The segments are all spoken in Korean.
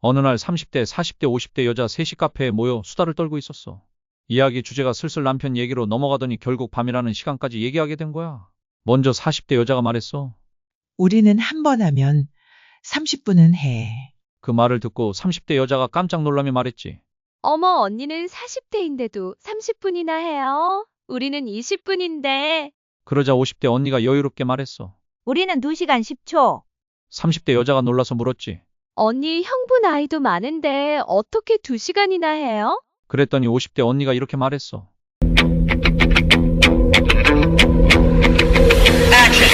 어느 날 30대, 40대, 50대 여자 셋이 카페에 모여 수다를 떨고 있었어. 이야기 주제가 슬슬 남편 얘기로 넘어가더니 결국 밤이라는 시간까지 얘기하게 된 거야. 먼저 40대 여자가 말했어. 우리는 한 번 하면 30분은 해. 그 말을 듣고 30대 여자가 깜짝 놀라며 말했지. 어머, 언니는 40대인데도 30분이나 해요? 우리는 20분인데. 그러자 50대 언니가 여유롭게 말했어. 우리는 2시간 10초. 30대 여자가 놀라서 물었지. 언니 형부 나이도 많은데 어떻게 2시간이나 해요? 그랬더니 50대 언니가 이렇게 말했어.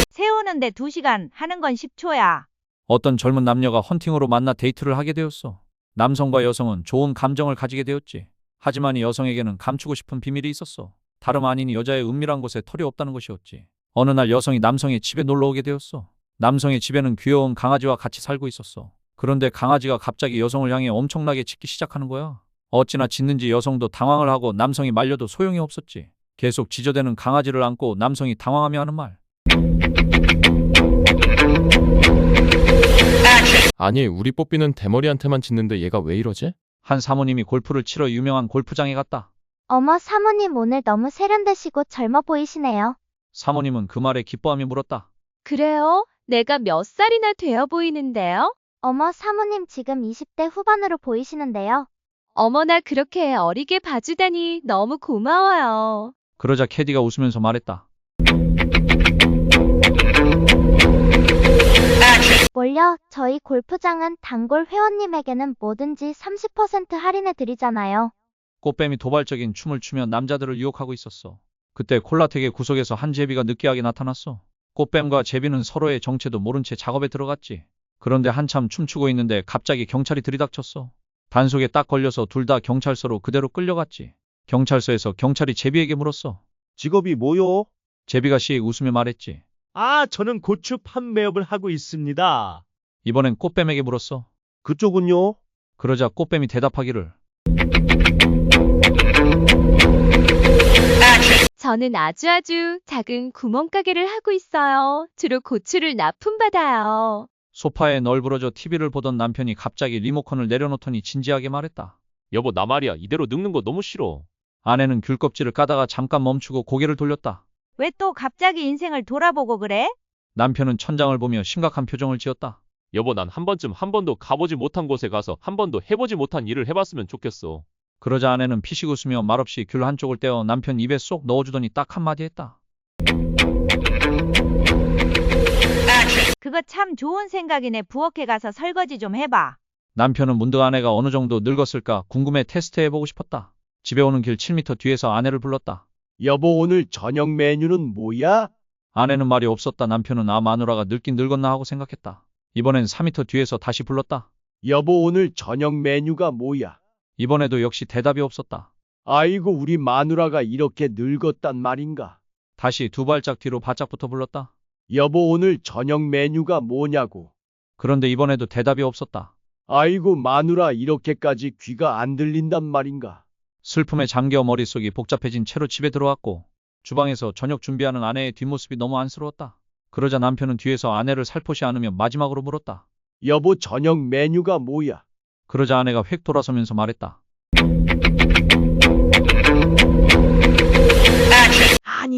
세우는데 2시간 하는 건 10초야. 어떤 젊은 남녀가 헌팅으로 만나 데이트를 하게 되었어. 남성과 여성은 좋은 감정을 가지게 되었지. 하지만 이 여성에게는 감추고 싶은 비밀이 있었어. 다름 아닌 여자의 은밀한 곳에 털이 없다는 것이었지. 어느 날 여성이 남성의 집에 놀러 오게 되었어. 남성의 집에는 귀여운 강아지와 같이 살고 있었어. 그런데 강아지가 갑자기 여성을 향해 엄청나게 짖기 시작하는 거야. 어찌나 짖는지 여성도 당황을 하고 남성이 말려도 소용이 없었지. 계속 짖어대는 강아지를 안고 남성이 당황하며 하는 말. 아니, 우리 뽀삐는 대머리한테만 짖는데 얘가 왜 이러지? 한 사모님이 골프를 치러 유명한 골프장에 갔다. 어머, 사모님 오늘 너무 세련되시고 젊어 보이시네요. 사모님은 그 말에 기뻐하며 물었다. 그래요? 내가 몇 살이나 되어 보이는데요? 어머, 사모님 지금 20대 후반으로 보이시는데요. 어머나 그렇게 어리게 봐주다니 너무 고마워요. 그러자 캐디가 웃으면서 말했다. 뭘요? 저희 골프장은 단골 회원님에게는 뭐든지 30% 할인해 드리잖아요. 꽃뱀이 도발적인 춤을 추며 남자들을 유혹하고 있었어. 그때 콜라텍의 구석에서 한 제비가 느끼하게 나타났어. 꽃뱀과 제비는 서로의 정체도 모른 채 작업에 들어갔지. 그런데 한참 춤추고 있는데 갑자기 경찰이 들이닥쳤어. 단속에 딱 걸려서 둘 다 경찰서로 그대로 끌려갔지. 경찰서에서 경찰이 제비에게 물었어. 직업이 뭐요? 제비가 씩 웃으며 말했지. 아, 저는 고추 판매업을 하고 있습니다. 이번엔 꽃뱀에게 물었어. 그쪽은요? 그러자 꽃뱀이 대답하기를. 저는 아주 아주 작은 구멍가게를 하고 있어요. 주로 고추를 납품받아요. 소파에 널브러져 TV를 보던 남편이 갑자기 리모컨을 내려놓더니 진지하게 말했다. 여보, 나 말이야. 이대로 늙는 거 너무 싫어. 아내는 귤껍질을 까다가 잠깐 멈추고 고개를 돌렸다. 왜 또 갑자기 인생을 돌아보고 그래? 남편은 천장을 보며 심각한 표정을 지었다. 여보, 난 한 번쯤 한 번도 가보지 못한 곳에 가서 한 번도 해보지 못한 일을 해봤으면 좋겠어. 그러자 아내는 피식 웃으며 말없이 귤 한쪽을 떼어 남편 입에 쏙 넣어주더니 딱 한마디 했다. 그거 참 좋은 생각이네. 부엌에 가서 설거지 좀 해봐. 남편은 문득 아내가 어느 정도 늙었을까 궁금해 테스트해보고 싶었다. 집에 오는 길 7m 뒤에서 아내를 불렀다. 여보, 오늘 저녁 메뉴는 뭐야? 아내는 말이 없었다. 남편은 아 마누라가 늙긴 늙었나 하고 생각했다. 이번엔 4m 뒤에서 다시 불렀다. 여보, 오늘 저녁 메뉴가 뭐야? 이번에도 역시 대답이 없었다. 아이고, 우리 마누라가 이렇게 늙었단 말인가? 다시 두 발짝 뒤로 바짝부터 불렀다. 여보, 오늘 저녁 메뉴가 뭐냐고? 그런데 이번에도 대답이 없었다. 아이고, 마누라 이렇게까지 귀가 안 들린단 말인가? 슬픔에 잠겨 머릿속이 복잡해진 채로 집에 들어왔고 주방에서 저녁 준비하는 아내의 뒷모습이 너무 안쓰러웠다. 그러자 남편은 뒤에서 아내를 살포시 안으며 마지막으로 물었다. 여보, 저녁 메뉴가 뭐야? 그러자 아내가 획 돌아서면서 말했다.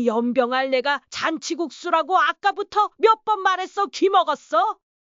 연병알 내가 잔치국수라고 아까부터 몇 번 말했어 귀 먹었어?